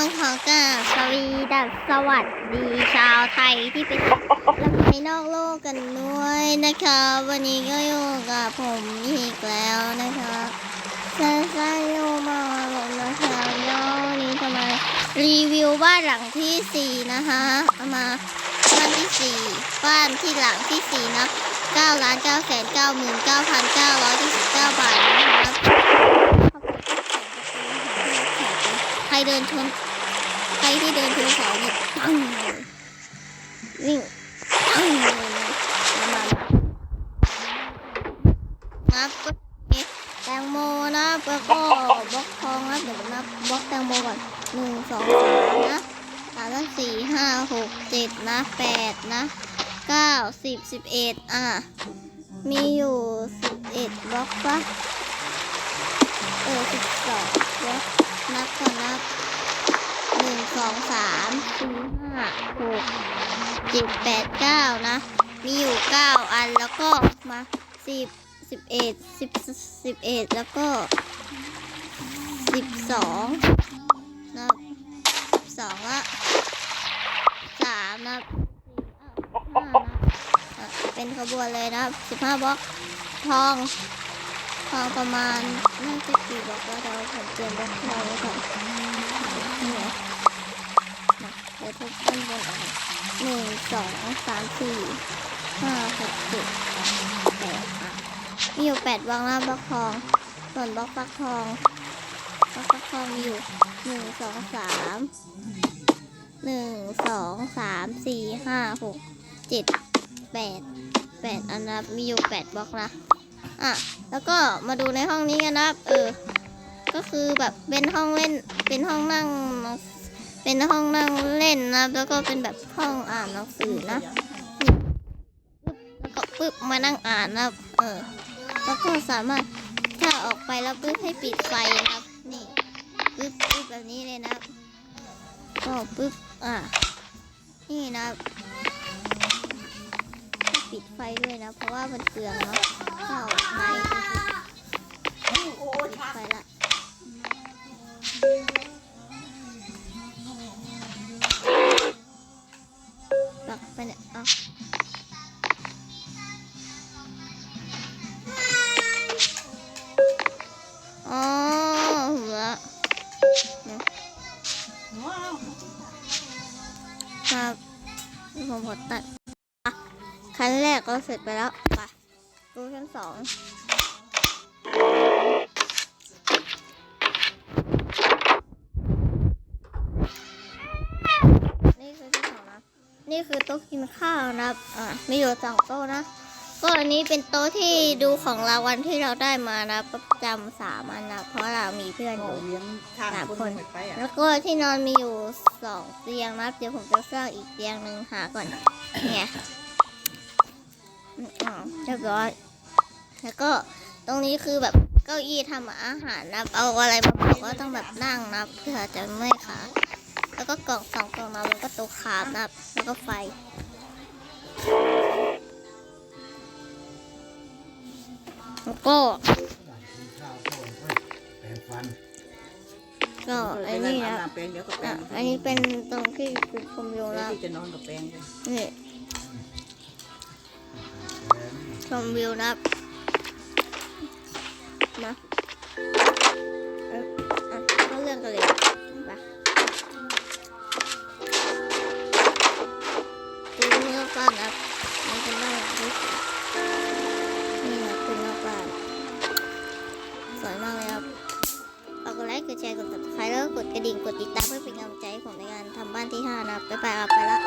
ต้องขอกราบสวีดัสสวัสดีชาวไทยที่เป็นและไปนอกโลกกันด้วยนะคะวันนี้ก็อยู่กับผมอีกแล้วนะคะซาซาโยมาลงนะคะย่อวันนี้จะมารีวิวบ้านหลังที่สี่นะคะมาบ้านที่สี่บ้านที่หลังที่สี่นะ9ล้าน9แสน9หมื่น9พัน929บาทนะคะใครเดินชน ใครที่เดินชนเสาเนี่ยปังเลยวิ่งปังเลยนะประมาณนั้นครับก็แตงโมนะแล้วก็บล็อกทองนะเดี๋ยวนับบล็อกแตงโมก่อนหนึ่งสองสามนะสามสี่ห้าหกเจ็ดนะแปดนะเก้าสิบสิบเอ็ดอะมีอยู่สิบเอ็ดบล็อกปะเออสิบสองบล็อกนับก่อนนับ สองสามสี่ห้าหกเจ็ดแปดเก้านะ มีอยู่เก้าอันแล้วก็มาสิบสิบเอ็ดสิบสิบเอ็ดแล้วก็สิบสองนะสิบสองละสามนะสี่ห้านะเป็นขบวนเลยนะสิบห้าบล็อกทองทองประมาณน่าจะกี่บล็อกแล้วเดี๋ยวผมเตรียมบล็อกทองไว้ก่อนนี่ไงมา เดี๋ยวทุบด้นบนออกหนึ่งสองสามสี่ห้าหกเจ็ดแปดอะมีอยู่แปดบล็อกนะบล็อกทอง ส่วนบล็อกฟักทองบล็อกฟักทองมีอยู่หนึ่งสองสามหนึ่งสองสามสี่ห้าหกเจ็ดแปดแปดอันนะมีอยู่แปดบล็อกนะอะแล้วก็มาดูในห้องนี้กันนะเออก็คือแบบเป็นห้องเล่นเป็นห้องนั่ง เป็นห้องนั่งเล่นนะแล้วก็เป็นแบบห้องอ่านหนังสือนะแล้วก็ปึ๊บมานั่งอ่านนะเออ แล้วก็สามารถถ้าออกไปแล้วปึ๊บให้ปิดไฟนะครับ นี่ปึ๊บปึ๊บแบบนี้เลยนะก็ปึ๊บอะนี่นะปิดไฟด้วยนะ เพราะว่ามันเปลืองเนาะ ไปเนี่ยเอาอ๋อหัวครับผมขอตัดอะขั้นแรกก็เสร็จไปแล้ว ไปดูชั้นสอง นี่คือโต๊ะกินข้าวนะครับอ่ามีอยู่สองโต๊ะนะ ก็อันนี้เป็นโต๊ะที่ดูของรางวัลที่เราได้มานะประจำสามอันนะเพราะเรามีเพื่อนอยู่ เลี้ยงทางสามคนคน ไปอะแล้วก็ที่นอนมีอยู่สองเตียงนะครับเดี๋ยวผมจะสร้างอีกเตียงหนึ่งหาก่อน เนี่ยอืมอ๋อเรียบร้อย แล้วก็ตรงนี้คือแบบเก้าอี้ทำอาหารนะครับเอาอะไรมาปลูกก็ต้องแบบนั่งนะครับเพื่อจะไม่ขาด แล้วก็กล่องสองกล่องนะแล้วก็โต๊ะคาบนะครับ แล้วก็ไฟ แล้วก็แปรงฟันก็ไอ้นี่นะอาบำแปรงเดี๋ยวก็แปรอะงอันนี้เป็นตรงที่จุดชมวิวเดี๋ยวนะที่จะนอนกับแปรงเลยนี่ชมวิวนะครับนะเอ่ออะเข้าเรื่องกันเลย้อบ้านนะครับนี่เป็นบ้านหลังที่สี่นี่นะเป็นเนื้อบ้านสวยมากเลยครับฝากกดไลค์กดแชร์กด subscribe แล้วก็กดกระดิ่งกดติดตามเพื่อเป็นกำลังใจให้ผมในการทำบ้านที่ห้านะครับไปไปครับไปละ